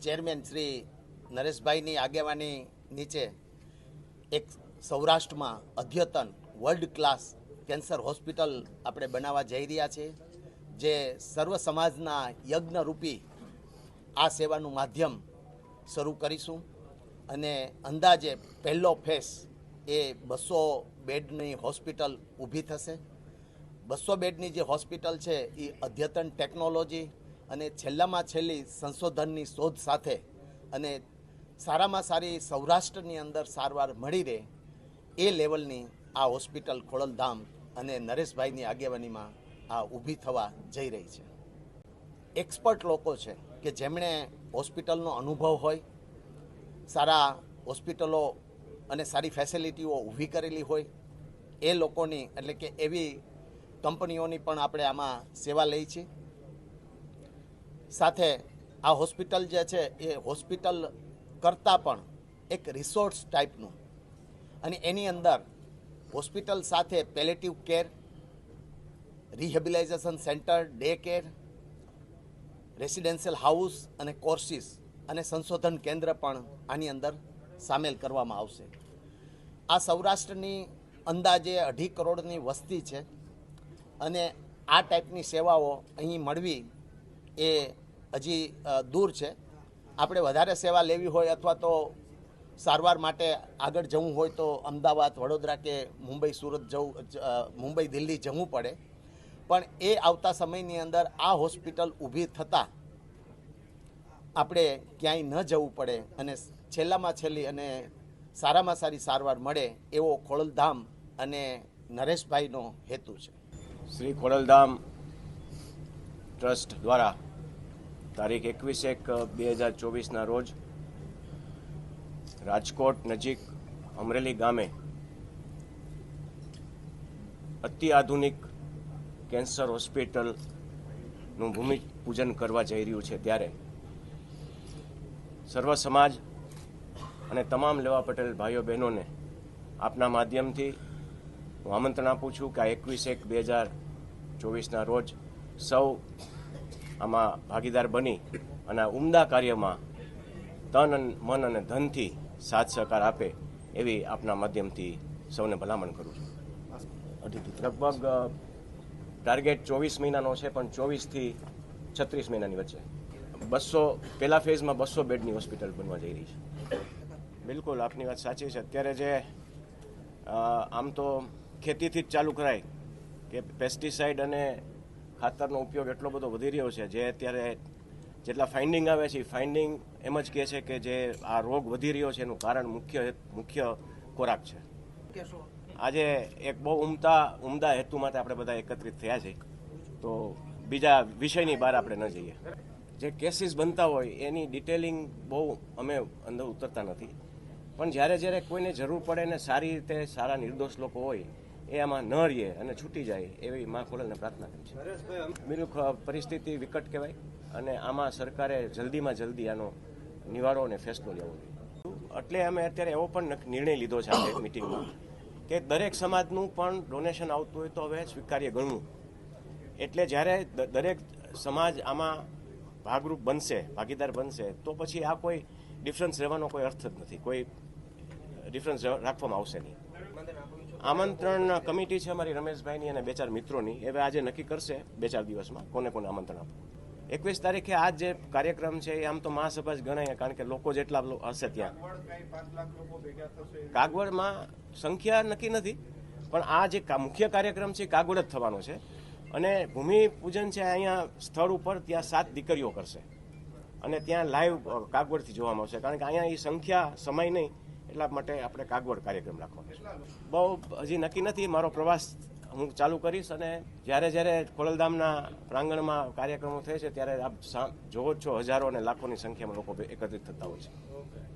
Chairman Shri નરેશભાઈની આગેવાની નીચે એક સૌરાષ્ટ્રમાં અદ્યતન વર્લ્ડ ક્લાસ કેન્સર હોસ્પિટલ આપણે બનાવવા જઈ રહ્યા છીએ, જે સર્વ સમાજના યજ્ઞરૂપી આ સેવાનું માધ્યમ શરૂ કરીશું અને અંદાજે પહેલો ફેસ એ બસો બેડની હોસ્પિટલ ઊભી થશે. બસો બેડની જે હોસ્પિટલ છે, એ અદ્યતન ટેકનોલોજી અને છેલ્લામાં છેલ્લી સંશોધનની શોધ સાથે અને સારામાં સારી સૌરાષ્ટ્રની અંદર સારવાર મળી રહે એ લેવલની આ હોસ્પિટલ ખોડલધામ અને નરેશભાઈની આગેવાનીમાં આ ઊભી થવા જઈ રહી છે. એક્સપર્ટ લોકો છે કે જેમણે હોસ્પિટલનો અનુભવ હોય, સારા હોસ્પિટલો અને સારી ફેસિલિટીઓ ઊભી કરેલી હોય, એ લોકોની એટલે કે એવી કંપનીઓની પણ આપણે આમાં સેવા લઈ છીએ સાથે આ હોસ્પિટલ જે છે એ હોસ્પિટલ કરતાં પણ એક રિસોર્ટ્સ ટાઈપનું. અને એની અંદર હોસ્પિટલ સાથે palliative care rehabilitation centre day care residential house અને કોર્સિસ અને સંશોધન કેન્દ્ર પણ આની અંદર સામેલ કરવામાં આવશે. આ સૌરાષ્ટ્રની અંદાજે અઢી કરોડની વસ્તી છે અને આ ટાઈપની સેવાઓ અહીં મળવી એ હજી દૂર છે. આપણે વધારે સેવા લેવી હોય અથવા તો સારવાર માટે આગળ જવું હોય તો અમદાવાદ, વડોદરા કે મુંબઈ, સુરત જવું મુંબઈ, દિલ્હી જવું પડે. પણ એ આવતા સમયની અંદર આ હોસ્પિટલ ઊભી થતાં આપણે ક્યાંય ન જવું પડે અને છેલ્લામાં છેલ્લી અને સારામાં સારી સારવાર મળે એવો ખોડલધામ અને નરેશભાઈનો હેતુ છે. શ્રી ખોડલધામ ટ્રસ્ટ દ્વારા તારીખ એકવીસ એક બે હજાર ચોવીસના રોજ રાજકોટ નજીક અમરેલી ગામે અતિ આધુનિક કેન્સર હોસ્પિટલનું ભૂમિપૂજન કરવા જઈ રહ્યું છે ત્યારે સર્વ સમાજ અને તમામ લેવા પટેલ ભાઈઓ બહેનોને આપના માધ્યમથી હું આમંત્રણ આપું છું કે આ એકવીસ એક, બે હજાર ચોવીસના રોજ સૌ આમાં ભાગીદાર બની અને ઉમદા કાર્યમાં તન મન અને ધનથી સાથ સહકાર આપે એવી આપના માધ્યમથી સૌને ભલામણ કરું છું. લગભગ ટાર્ગેટ ચોવીસ મહિનાનો છે, પણ ચોવીસથી છત્રીસ મહિનાની વચ્ચે. બસો પહેલા ફેઝમાં બસો બેડની હોસ્પિટલ બનવા જઈ રહી છે. બિલકુલ, આપની વાત સાચી છે. અત્યારે જે આમ તો ખેતીથી જ ચાલુ કરાય કે પેસ્ટિસાઇડ અને ખાતરનો ઉપયોગ એટલો બધો વધી રહ્યો છે. જે અત્યારે જેટલા ફાઇન્ડિંગ આવે છે, એ ફાઇન્ડિંગ એમ જ કહે છે કે જે આ રોગ વધી રહ્યો છે એનું કારણ મુખ્ય મુખ્ય ખોરાક છે. આજે એક બહુ ઉમદા ઉમદા હેતુ માટે આપણે બધા એકત્રિત થયા છે. તો બીજા વિષયની બહાર આપણે ન જઈએ. જે કેસીસ બનતા હોય, એની ડિટેલિંગ બહુ અમે અંદર ઉતરતા નથી. પણ જ્યારે જ્યારે કોઈને જરૂર પડે ને સારી રીતે સારા નિર્દોષ લોકો હોય એ આમાં ન રહીએ અને છૂટી જાય એવી મા ખોડલને પ્રાર્થના કરી છે. બિલકુલ પરિસ્થિતિ વિકટ કહેવાય અને આમાં સરકારે જલ્દીમાં જલ્દી આનો નિવારો અને ફેસલો લેવો જોઈએ. એટલે અમે અત્યારે એવો પણ નિર્ણય લીધો છે આપણે મિટિંગમાં કે દરેક સમાજનું પણ ડોનેશન આવતું હોય તો હવે સ્વીકાર્ય ગણવું. એટલે જ્યારે દરેક સમાજ આમાં ભાગરૂપ બનશે, ભાગીદાર બનશે, તો પછી આ કોઈ ડિફરન્સ રહેવાનો કોઈ અર્થ જ નથી. કોઈ ડિફરન્સ રાખવામાં આવશે નહીં. આમંત્રણ કમિટી છે અમારી રમેશભાઈની અને બે ચાર મિત્રોની. હવે આજે નક્કી કરશે બે ચાર દિવસમાં કોને કોને આમંત્રણ આપવું. એકવીસ તારીખે આ જે કાર્યક્રમ છે એ આમ તો મહાસભા જ ગણાય, કારણ કે લોકો જેટલા હશે ત્યાં. કાગવડમાં સંખ્યા નક્કી નથી, પણ આ જે મુખ્ય કાર્યક્રમ છે એ કાગવડ જ થવાનો છે. અને ભૂમિપૂજન છે અહીંયા સ્થળ ઉપર ત્યાં સાત દીકરીઓ કરશે. અને ત્યાં લાઈવ કાગવડથી જોવામાં આવશે, કારણ કે અહીંયા એ સંખ્યા સમય નહીં. એટલા માટે આપણે કાગવડ કાર્યક્રમ રાખવાનો બહુ હજી નક્કી નથી, મારો પ્રવાસ હું ચાલુ કરીશ અને જ્યારે જ્યારે ખોડલધામના પ્રાંગણમાં કાર્યક્રમો થાય છે, ત્યારે આપ જોવો છો હજારો અને લાખોની સંખ્યામાં લોકો એકત્રિત થતા હોય છે.